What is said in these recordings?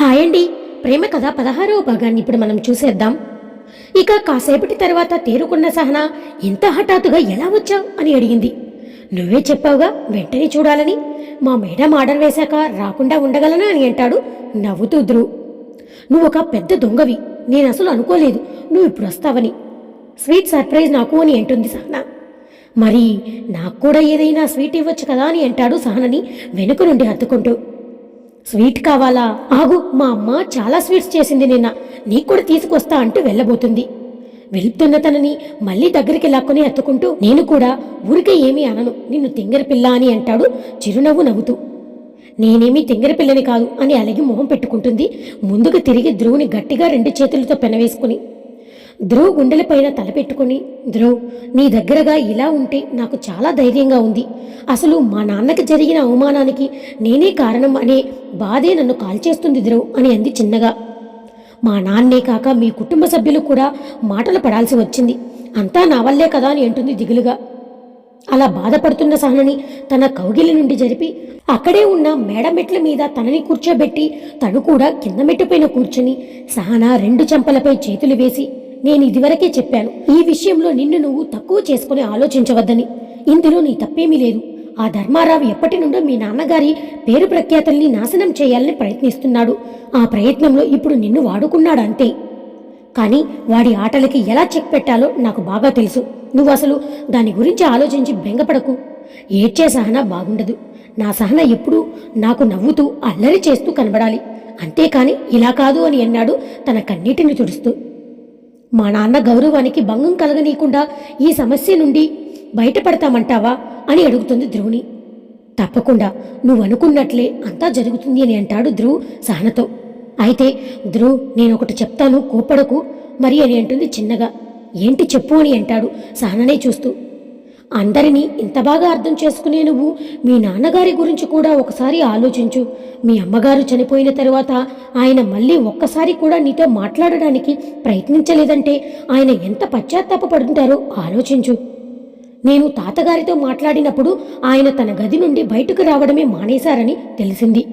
Hi అండి ప్రేమ కథ పదహారవ భాగాన్ని ఇప్పుడు మనం చూసేద్దాం. ఇక కాసేపటి తర్వాత తేరుకున్న సహన ఇంత హఠాత్తుగా ఎలా వచ్చావు అని అడిగింది. నువ్వే చెప్పావుగా వెంటనే చూడాలని. మా మేడం ఆర్డర్ వేశాక రాకుండా ఉండగలనా అని అంటాడు నవ్వుతూ ధ్రువ్. నువ్వు ఒక పెద్ద దొంగవి. నేను అసలు అనుకోలేదు నువ్వు ఇప్పుడు వస్తావని. స్వీట్ సర్ప్రైజ్ నాకు అని అంటుంది సహన. మరి నాకు కూడా ఏదైనా స్వీట్ ఇవ్వచ్చు కదా అని అంటాడు సహనని వెనుక నుండి హత్తుకుంటూ. స్వీట్ కావాలా? ఆగు మా అమ్మ చాలా స్వీట్స్ చేసింది నిన్న. నీకు కూడా తీసుకొస్తా అంటూ వెళ్ళబోతుంది. వెళ్తున్న తనని మళ్ళీ దగ్గరికి లాక్కొని ఎత్తుకుంటూ నేను కూడా ఊరికే ఏమీ అనను. నిన్ను తింగర పిల్ల అని అంటాడు చిరునవ్వు నవ్వుతూ. నేనేమీ తింగర పిల్లని కాదు అని అలగి మొహం పెట్టుకుంటుంది. ముందుకు తిరిగి ధ్రువుని గట్టిగా రెండు చేతులతో పెనవేసుకుని ధ్రువ్ గుండెలపైన తలపెట్టుకుని ధ్రువ్ నీ దగ్గరగా ఇలా ఉంటే నాకు చాలా ధైర్యంగా ఉంది. అసలు మా నాన్నకి జరిగిన అవమానానికి నేనే కారణం అనే బాధే నన్ను కాల్చేస్తుంది ధ్రువ్ అని అంది చిన్నగా. మా నాన్నే కాక మీ కుటుంబ సభ్యులు కూడా మాటలు పడాల్సి వచ్చింది. అంతా నా వల్లే కదా అని అంటుంది దిగులుగా. అలా బాధపడుతున్న సహనని తన కౌగిలి నుండి జరిపి అక్కడే ఉన్న మేడ మెట్ల మీద తనని కూర్చోబెట్టి తను కూడా కింద మెట్టుపైన కూర్చుని సహన రెండు చెంపలపై చేతులు వేసి నేను ఇదివరకే చెప్పాను ఈ విషయంలో నిన్ను నువ్వు తక్కువ చేసుకుని ఆలోచించవద్దని. ఇందులో నీ తప్పేమీ లేదు. ఆ ధర్మారావు ఎప్పటి నుండో మీ నాన్నగారి పేరు ప్రఖ్యాతల్ని నాశనం చేయాలని ప్రయత్నిస్తున్నాడు. ఆ ప్రయత్నంలో ఇప్పుడు నిన్ను వాడుకున్నాడు అంతే. కానీ వాడి ఆటలకి ఎలా చెక్ పెట్టాలో నాకు బాగా తెలుసు. నువ్వు అసలు దాని గురించి ఆలోచించి బెంగపడకు. ఏడ్చే సహన బాగుండదు. నా సహన ఎప్పుడూ నాకు నవ్వుతూ అల్లరి చేస్తూ కనబడాలి. అంతేకాని ఇలా కాదు అని అన్నాడు తన కన్నీటిని తుడుస్తూ. మా నాన్న గౌరవానికి భంగం కలగనీయకుండా ఈ సమస్య నుండి బయటపడతామంటావా అని అడుగుతుంది ధ్రువుని. తప్పకుండా నువ్వు అనుకున్నట్లే అంతా జరుగుతుంది అని అంటాడు ధ్రువ్ సహనతో. అయితే ధ్రువ్ నేను ఒకటి చెప్తాను కోపడకు మరి అని అంటుంది చిన్నగా. ఏంటి చెప్పు అని అంటాడు సహననే చూస్తూ. అందరినీ ఇంత బాగా అర్థం చేసుకునే నువ్వు మీ నాన్నగారి గురించి కూడా ఒకసారి ఆలోచించు. మీ అమ్మగారు చనిపోయిన తరువాత ఆయన మళ్ళీ ఒక్కసారి కూడా నీతో మాట్లాడడానికి ప్రయత్నించలేదంటే ఆయన ఎంత పశ్చాత్తాపపడుంటారో ఆలోచించు. నేను తాతగారితో మాట్లాడినప్పుడు ఆయన తన గది నుండి బయటకు రావడమే మానేశారని తెలిసింది.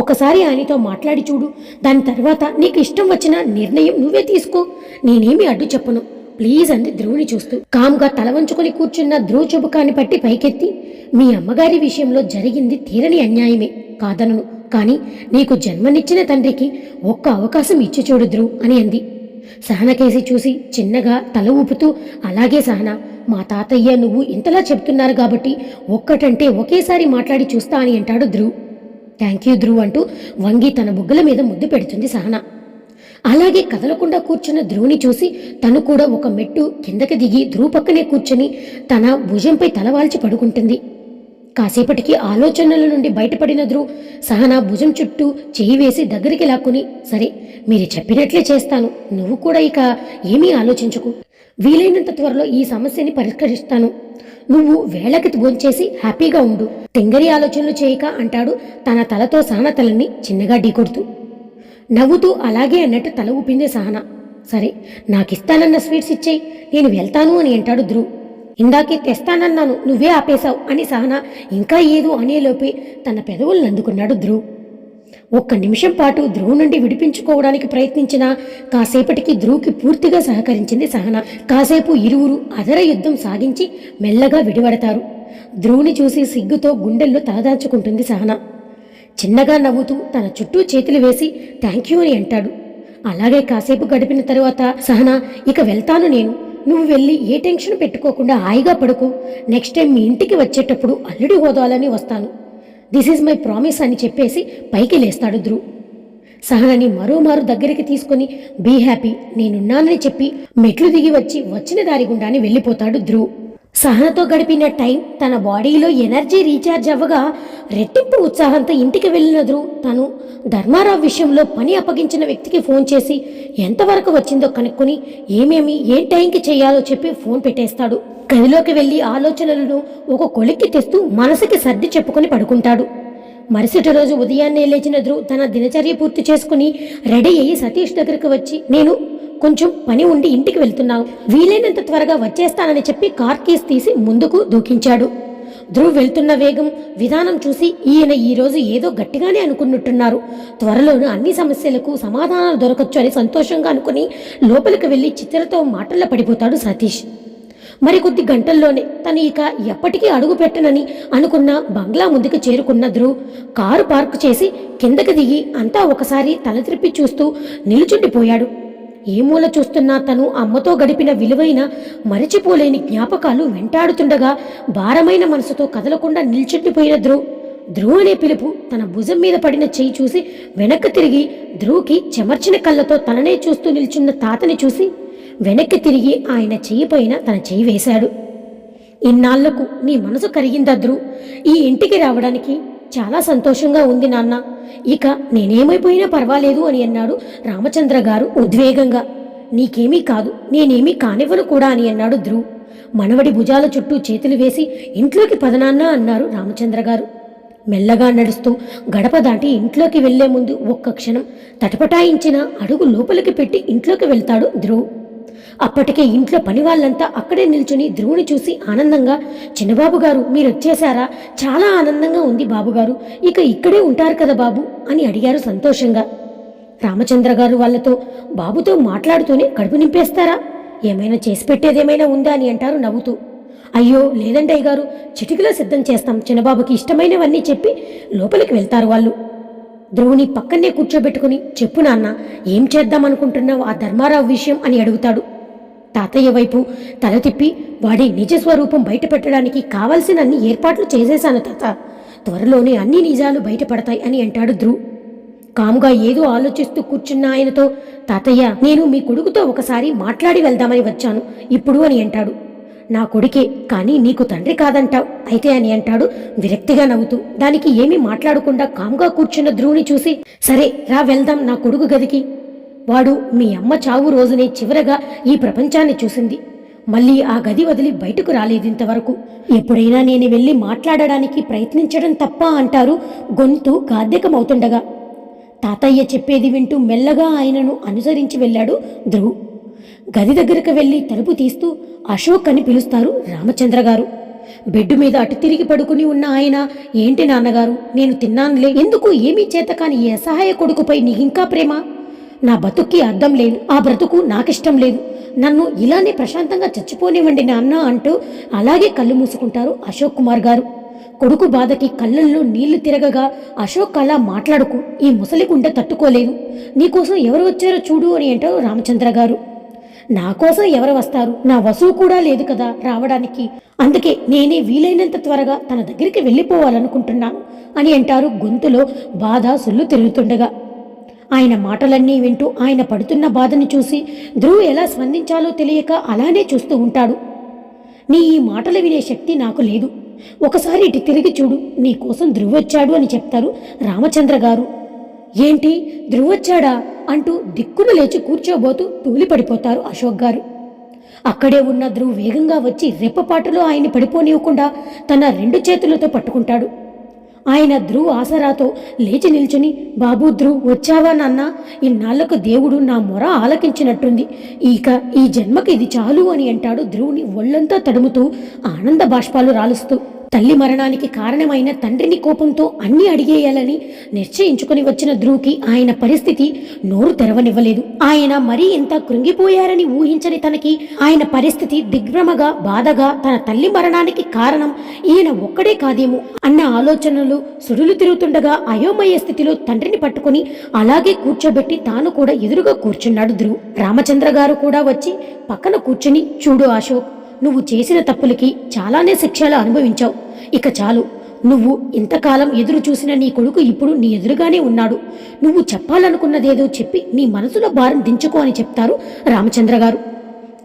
ఒకసారి ఆయనతో మాట్లాడి చూడు. దాని తర్వాత నీకు ఇష్టం వచ్చిన నిర్ణయం నువ్వే తీసుకో. నేనేమి అడ్డు చెప్పను. ప్లీజ్ అంది ధ్రువుని చూస్తూ. కామ్గా తల వంచుకొని కూర్చున్న ధ్రువ చుబుకాన్ని పట్టి పైకెత్తి మీ అమ్మగారి విషయంలో జరిగింది తీరని అన్యాయమే కాదనను. కానీ నీకు జన్మనిచ్చిన తండ్రికి ఒక్క అవకాశం ఇచ్చి చూడు ధ్రువ్ అని అంది. సహనకేసి చూసి చిన్నగా తల ఊపుతూ అలాగే సహన మా తాతయ్య నువ్వు ఇంతలా చెప్తున్నారు కాబట్టి ఒక్కటంటే ఒకేసారి మాట్లాడి చూస్తా అని అంటాడు ధ్రువ్ థ్యాంక్ యూ ధ్రువ్ అంటూ వంగి తన బుగ్గల మీద ముద్దు పెడుతుంది సహనా. అలాగే కదలకుండా కూర్చున్న ధ్రువుని చూసి తను కూడా ఒక మెట్టు కిందకి దిగి ధ్రువు పక్కనే కూర్చొని తన భుజంపై తలవాల్చి పడుకుంటుంది. కాసేపటికి ఆలోచనల నుండి బయటపడిన ధ్రువ్ సహనా భుజం చుట్టూ చేయి వేసి దగ్గరికి లాక్కుని సరే మీరు చెప్పినట్లే చేస్తాను. నువ్వు కూడా ఇక ఏమీ ఆలోచించుకు. వీలైనంత త్వరలో ఈ సమస్యని పరిష్కరిస్తాను. నువ్వు వేళకి భోంచేసి హ్యాపీగా ఉండు. తింగరి ఆలోచనలు చేయక అంటాడు తన తలతో సహన తలని చిన్నగా ఢీకొడుతూ. నవ్వుతూ అలాగే అన్నట్టు తల ఊపింది సహన. సరే నాకిస్తానన్న స్వీట్స్ ఇచ్చేయి నేను వెళ్తాను అని అంటాడు ధ్రువ్. ఇందాకే తెస్తానన్నాను నువ్వే ఆపేశావు అని సహన ఇంకా ఏదో అనేలోపి తన పెదవులను అందుకున్నాడు ధ్రువ్. ఒక్క నిమిషం పాటు ధ్రువ్ నుండి విడిపించుకోవడానికి ప్రయత్నించిన కాసేపటికి ధ్రువ్కి పూర్తిగా సహకరించింది సహన. కాసేపు ఇరువురు అదర యుద్ధం సాగించి మెల్లగా విడివడతారు. ధ్రువుని చూసి సిగ్గుతో గుండెల్లో తలదాచుకుంటుంది సహన. చిన్నగా నవ్వుతూ తన చుట్టూ చేతులు వేసి థ్యాంక్ యూ అని అంటాడు. అలాగే కాసేపు గడిపిన తరువాత సహనా ఇక వెళ్తాను నేను. నువ్వు వెళ్ళి ఏ టెన్షన్ పెట్టుకోకుండా హాయిగా పడుకో. నెక్స్ట్ టైం మీ ఇంటికి వచ్చేటప్పుడు అల్లుడి హోదాలని వస్తాను. దిస్ ఈజ్ మై ప్రామిస్ అని చెప్పేసి పైకి లేస్తాడు ధ్రువ్. సహనని మరోమారు దగ్గరికి తీసుకుని బీ హ్యాపీ నేనున్నానని చెప్పి మెట్లు దిగి వచ్చి వచ్చిన దారి గుండానే వెళ్ళిపోతాడు ధ్రువ్. సహనతో గడిపిన టైం తన బాడీలో ఎనర్జీ రీఛార్జ్ అవ్వగా రెట్టింపు ఉత్సాహంతో ఇంటికి వెళ్ళిన ధ్రువ్ తను. ధర్మారావు విషయంలో పని అప్పగించిన వ్యక్తికి ఫోన్ చేసి ఎంతవరకు వచ్చిందో కనుక్కొని ఏమేమి ఏ టైంకి చేయాలో చెప్పి ఫోన్ పెట్టేస్తాడు. గదిలోకి వెళ్ళి ఆలోచనలను ఒక కొలిక్కి తెస్తూ మనసుకి సర్ది చెప్పుకొని పడుకుంటాడు. మరుసటి రోజు ఉదయాన్నే లేచిన ధ్రువ్ తన దినచర్య పూర్తి చేసుకుని రెడీ అయ్యి సతీష్ దగ్గరికి వచ్చి నేను కొంచెం పని ఉండి ఇంటికి వెళ్తున్నావు. వీలైనంత త్వరగా వచ్చేస్తానని చెప్పి కార్ కీస్ తీసి ముందుకు దూకించాడు. ధ్రువ్ వెళ్తున్న వేగం విధానం చూసి ఈయన ఈరోజు ఏదో గట్టిగానే అనుకున్నట్టున్నారు. త్వరలోనే అన్ని సమస్యలకు సమాధానాలు దొరకచ్చు అని సంతోషంగా అనుకుని లోపలికి వెళ్ళి చిత్రతో మాటల్లో పడిపోతాడు సతీష్. మరికొద్ది గంటల్లోనే తను ఇక ఎప్పటికీ అడుగు పెట్టనని అనుకున్న బంగ్లా ముందుకు చేరుకున్న ధ్రువ్ కారు పార్క్ చేసి కిందకి దిగి అంతా ఒకసారి తల తిరిపి చూస్తూ నిలుచుండిపోయాడు. ఏ మూల చూస్తున్నా తను అమ్మతో గడిపిన విలువైన మరచిపోలేని జ్ఞాపకాలు వెంటాడుతుండగా భారమైన మనసుతో కదలకుండా నిల్చుండిపోయిన ధ్రువ్ ధ్రువ్ అనే పిలుపు తన భుజం మీద పడిన చెయ్యి చూసి వెనక్కి తిరిగి ధ్రువ్కి చెమర్చిన కళ్ళతో తననే చూస్తూ నిల్చున్న తాతని చూసి వెనక్కి తిరిగి ఆయన చెయ్యి పైన తన చెయ్యి వేశాడు. ఇన్నాళ్ళకు నీ మనసు కరిగిందా ధ్రువ్ ఈ ఇంటికి రావడానికి చాలా సంతోషంగా ఉంది నాన్న. ఇక నేనేమైపోయినా పర్వాలేదు అని అన్నాడు రామచంద్ర గారు ఉద్వేగంగా. నీకేమీ కాదు నేనేమీ కానివ్వను కూడా అని అన్నాడు ధ్రువ్. మనవడి భుజాల చుట్టూ చేతులు వేసి ఇంట్లోకి పదనాన్న అన్నారు రామచంద్ర గారు. మెల్లగా నడుస్తూ గడప దాటి ఇంట్లోకి వెళ్ళే ముందు ఒక్క క్షణం తటపటాయించిన అడుగు లోపలికి పెట్టి ఇంట్లోకి వెళ్తాడు ధ్రువ్. అప్పటికే ఇంట్లో పని వాళ్ళంతా అక్కడే నిల్చుని ధ్రువుని చూసి ఆనందంగా చిన్నబాబు గారు మీరు వచ్చేశారా చాలా ఆనందంగా ఉంది బాబుగారు ఇక ఇక్కడే ఉంటారు కదా బాబు అని అడిగారు సంతోషంగా. రామచంద్ర గారు వాళ్ళతో బాబుతో మాట్లాడుతూనే కడుపు నింపేస్తారా? ఏమైనా చేసి పెట్టేదేమైనా ఉందా? అని అంటారు నవ్వుతూ. అయ్యో లేదండి అయ్యగారు. చిటికలో సిద్ధం చేస్తాం. చిన్నబాబుకి ఇష్టమైనవన్నీ చెప్పి లోపలికి వెళ్తారు వాళ్ళు. ధ్రువుని పక్కనే కూర్చోబెట్టుకుని చెప్పు నాన్న ఏం చేద్దామనుకుంటున్నావు ఆ ధర్మారావు విషయం అని అడుగుతాడు. తాతయ్య వైపు తల తిప్పి వాడి నిజ స్వరూపం బయటపెట్టడానికి కావలసిన అన్ని ఏర్పాట్లు చేసేశాను తాత. త్వరలోనే అన్ని నిజాలు బయటపడతాయి అని అంటాడు ధ్రువ్. కాముగా ఏదో ఆలోచిస్తూ కూర్చున్న ఆయనతో తాతయ్య నేను మీ కొడుకుతో ఒకసారి మాట్లాడి వెళ్దామని వచ్చాను. ఇప్పుడు అని అంటాడు. నా కొడుకే కానీ నీకు తండ్రి కాదంటావు. అయితే అని అంటాడు విరక్తిగా నవ్వుతూ. దానికి ఏమీ మాట్లాడకుండా కాముగా కూర్చున్న ధ్రువుని చూసి సరే రా వెళ్దాం నా కొడుకు గదికి. వాడు మీ అమ్మ చావు రోజునే చివరగా ఈ ప్రపంచాన్ని చూసింది. మళ్ళీ ఆ గది వదిలి బయటకు రాలేదు ఇంతవరకు ఎప్పుడైనా నేను వెళ్ళి మాట్లాడడానికి ప్రయత్నించడం తప్ప అంటారు గొంతు గాద్యకమవుతుండగా తాతయ్య చెప్పేది వింటూ మెల్లగా ఆయనను అనుసరించి వెళ్ళాడు ధ్రువ్. గది దగ్గరకు వెళ్ళి తలుపు తీస్తూ అశోక్ అని పిలుస్తారు రామచంద్ర గారు బెడ్ మీద అటు తిరిగి పడుకుని ఉన్న ఆయన ఏంటి నాన్నగారు నేను తిన్నానులే ఎందుకు ఏమీ చేత కాని ఈ అసహాయ కొడుకుపై నీకింకా ప్రేమ? నా బతుక్కి అర్థం లేదు ఆ బ్రతుకు నాకిష్టం లేదు. నన్ను ఇలానే ప్రశాంతంగా చచ్చిపోనివ్వండి నాన్న అంటూ అలాగే కళ్ళు మూసుకుంటారు అశోక్ కుమార్ గారు. కొడుకు బాధకి కళ్ళల్లో నీళ్ళు తిరగగా అశోక్ అలా మాట్లాడుకు ఈ ముసలి గుండె తట్టుకోలేదు. నీకోసం ఎవరు వచ్చారో చూడు అని అంటారు రామచంద్ర గారు. నా కోసం ఎవరు వస్తారు? నా వసువు కూడా లేదు కదా రావడానికి. అందుకే నేనే వీలైనంత త్వరగా తన దగ్గరికి వెళ్ళిపోవాలనుకుంటున్నాను అని అంటారు గొంతులో బాధ సుల్లు తిరుగుతుండగా. ఆయన మాటలన్నీ వింటూ ఆయన పడుతున్న బాధని చూసి ధ్రువ్ ఎలా స్పందించాలో తెలియక అలానే చూస్తూ ఉంటాడు. నీ ఈ మాటలు వినే శక్తి నాకు లేదు. ఒకసారి ఇటు తిరిగి చూడు నీ కోసం అని చెప్తారు రామచంద్ర గారు. ఏంటి? ధ్రువొచ్చాడా అంటూ దిక్కున లేచి కూర్చోబోతూ తూలిపడిపోతారు అశోక్ గారు. అక్కడే ఉన్న ధ్రువ్ వేగంగా వచ్చి రెప్పపాటులో ఆయన్ని పడిపోనివ్వకుండా తన రెండు చేతులతో పట్టుకుంటాడు. ఆయన ధ్రువ్ ఆసరాతో లేచి నిల్చుని బాబు ధ్రువ్ వచ్చావా నాన్న? ఇన్నాళ్ళకు దేవుడు నా మొర ఆలకించినట్టుంది. ఇక ఈ జన్మకి ఇది చాలు అని అంటాడు ధ్రువుని ఒళ్ళంతా తడుముతూ ఆనంద బాష్పాలు రాలుస్తూ. తల్లి మరణానికి కారణమైన తండ్రిని కోపంతో అన్ని అడిగేయాలని నిశ్చయించుకుని వచ్చిన ధ్రువుకి ఆయన పరిస్థితి నోరు తెరవనివ్వలేదు. ఆయన మరీ ఇంత కృంగిపోయారని ఊహించని తనకి ఆయన పరిస్థితి దిగ్భ్రమగా బాధగా తన తల్లి మరణానికి కారణం ఈయన ఒక్కడే కాదేమో అన్న ఆలోచనలు సుడులు తిరుగుతుండగా అయోమయ స్థితిలో తండ్రిని పట్టుకుని అలాగే కూర్చోబెట్టి తాను కూడా ఎదురుగా కూర్చున్నాడు ధ్రువ్. రామచంద్ర గారు కూడా వచ్చి పక్కన కూర్చుని చూడు అశోక్ నువ్వు చేసిన తప్పులకి చాలానే శిక్షలు అనుభవించావు. ఇక చాలు. నువ్వు ఇంతకాలం ఎదురు చూసిన నీ కొడుకు ఇప్పుడు నీ ఎదురుగానే ఉన్నాడు. నువ్వు చెప్పాలనుకున్నదేదో చెప్పి నీ మనసులో భారం దించుకో అని చెప్తారు రామచంద్ర గారు.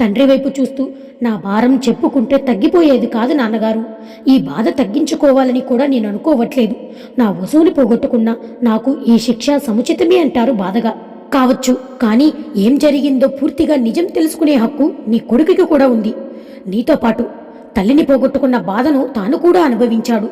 తండ్రి వైపు చూస్తూ నా భారం చెప్పుకుంటే తగ్గిపోయేది కాదు నాన్నగారు. ఈ బాధ తగ్గించుకోవాలని కూడా నేను అనుకోవట్లేదు. నా వసూలు పోగొట్టుకున్నా నాకు ఈ శిక్ష సముచితమే అంటారు బాధగా. కావచ్చు. కానీ ఏం జరిగిందో పూర్తిగా నిజం తెలుసుకునే హక్కు నీ కొడుకుకి కూడా ఉంది. నీతో పాటు తల్లిని పోగొట్టుకున్న బాధను తాను కూడా అనుభవించాడు.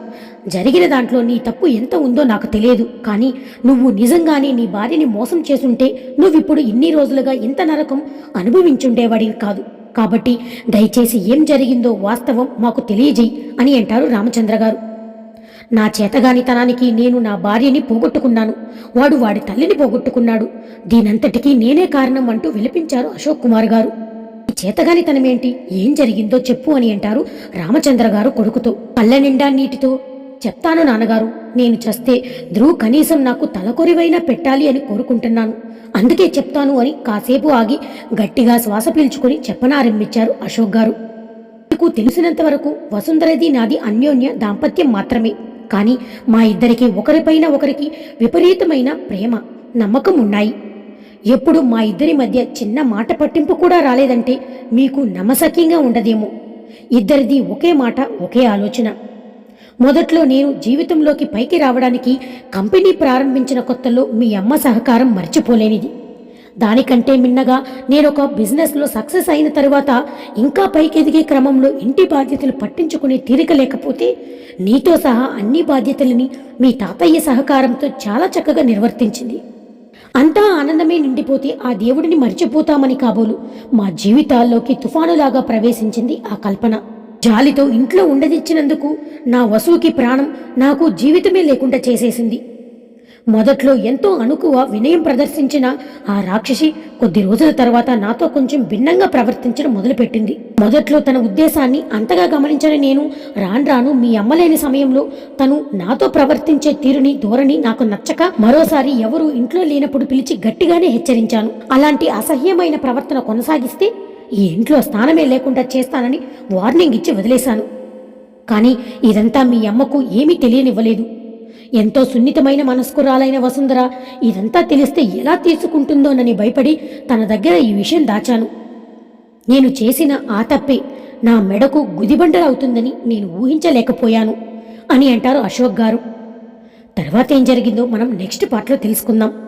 జరిగిన దాంట్లో నీ తప్పు ఎంత ఉందో నాకు తెలియదు. కానీ నువ్వు నిజంగానే నీ భార్యని మోసం చేసుంటే నువ్విప్పుడు ఇన్ని రోజులుగా ఇంత నరకం అనుభవించుండేవాడివి కాదు. కాబట్టి దయచేసి ఏం జరిగిందో వాస్తవం మాకు తెలియజేయి అని అంటారు రామచంద్ర గారు. నా చేతగానితనానికి నేను నా భార్యని పోగొట్టుకున్నాను. వాడు వాడి తల్లిని పోగొట్టుకున్నాడు. దీనంతటికీ నేనే కారణం అంటూ విలపించారు అశోక్ కుమార్ గారు. చేతగానితనమేంటి ఏం జరిగిందో చెప్పు అని అంటారు రామచంద్ర గారు కొడుకుతో. పల్లె నిండా నీటితో. చెప్తాను నాన్నగారు నేను చస్తే ధ్రువ్ కనీసం నాకు తలకొరివైనా పెట్టాలి అని కోరుకుంటున్నాను. అందుకే చెప్తాను అని కాసేపు ఆగి గట్టిగా శ్వాస పీల్చుకుని చెప్పనారంభించారు అశోక్ గారు మీకు తెలిసినంత వరకు వసుంధరది నాది అన్యోన్య దాంపత్యం మాత్రమే. కానీ మా ఇద్దరికి ఒకరిపైన ఒకరికి విపరీతమైన ప్రేమ నమ్మకం ఉన్నాయి ఎప్పుడు మా ఇద్దరి మధ్య చిన్న మాట పట్టింపు కూడా రాలేదంటే మీకు నమ్మసక్యంగా ఉండదేమో. ఇద్దరిది ఒకే మాట ఒకే ఆలోచన. మొదట్లో నేను జీవితంలోకి పైకి రావడానికి కంపెనీ ప్రారంభించిన కొత్తలో మీ అమ్మ సహకారం మర్చిపోలేనిది. దానికంటే మిన్నగా నేను ఒక బిజినెస్లో సక్సెస్ అయిన తరువాత ఇంకా పైకి ఎదిగే క్రమంలో ఇంటి బాధ్యతలు పట్టించుకునే తీరిక లేకపోతే నీతో సహా అన్ని బాధ్యతలని మీ తాతయ్య సహకారంతో చాలా చక్కగా నిర్వర్తించింది. అంతా ఆనందమే నిండిపోతే ఆ దేవుడిని మర్చిపోతామని కాబోలు. మా జీవితాల్లోకి తుఫానులాగా ప్రవేశించింది ఆ కల్పన. జాలితో ఇంట్లో ఉండదిచ్చినందుకు నా వసువుకి ప్రాణం నాకు జీవితమే లేకుండా చేసేసింది. మొదట్లో ఎంతో అణుకువ వినయం ప్రదర్శించిన ఆ రాక్షసి కొద్ది రోజుల తర్వాత నాతో కొంచెం భిన్నంగా ప్రవర్తించడం మొదలుపెట్టింది. మొదట్లో తన ఉద్దేశాన్ని అంతగా గమనించని నేను రాను రాను మీ అమ్మలేని సమయంలో తను నాతో ప్రవర్తించే తీరుని ధోరణి నాకు నచ్చక మరోసారి ఎవరు ఇంట్లో లేనప్పుడు పిలిచి గట్టిగానే హెచ్చరించాను. అలాంటి అసహ్యమైన ప్రవర్తన కొనసాగిస్తే ఈ ఇంట్లో స్థానమే లేకుండా చేస్తానని వార్నింగ్ ఇచ్చి వదిలేశాను. కానీ ఇదంతా మీ అమ్మకు ఏమీ తెలియనివ్వలేదు. ఎంతో సున్నితమైన మనస్కురాలైన వసుంధర ఇదంతా తెలిస్తే ఎలా తీసుకుంటుందోనని భయపడి తన దగ్గర ఈ విషయం దాచాను. నేను చేసిన ఆ తప్పే నా మెడకు గుదిబండలవుతుందని నేను ఊహించలేకపోయాను అని అంటారు అశోక్ గారు. తర్వాత ఏం జరిగిందో మనం నెక్స్ట్ పార్ట్లో తెలుసుకుందాం.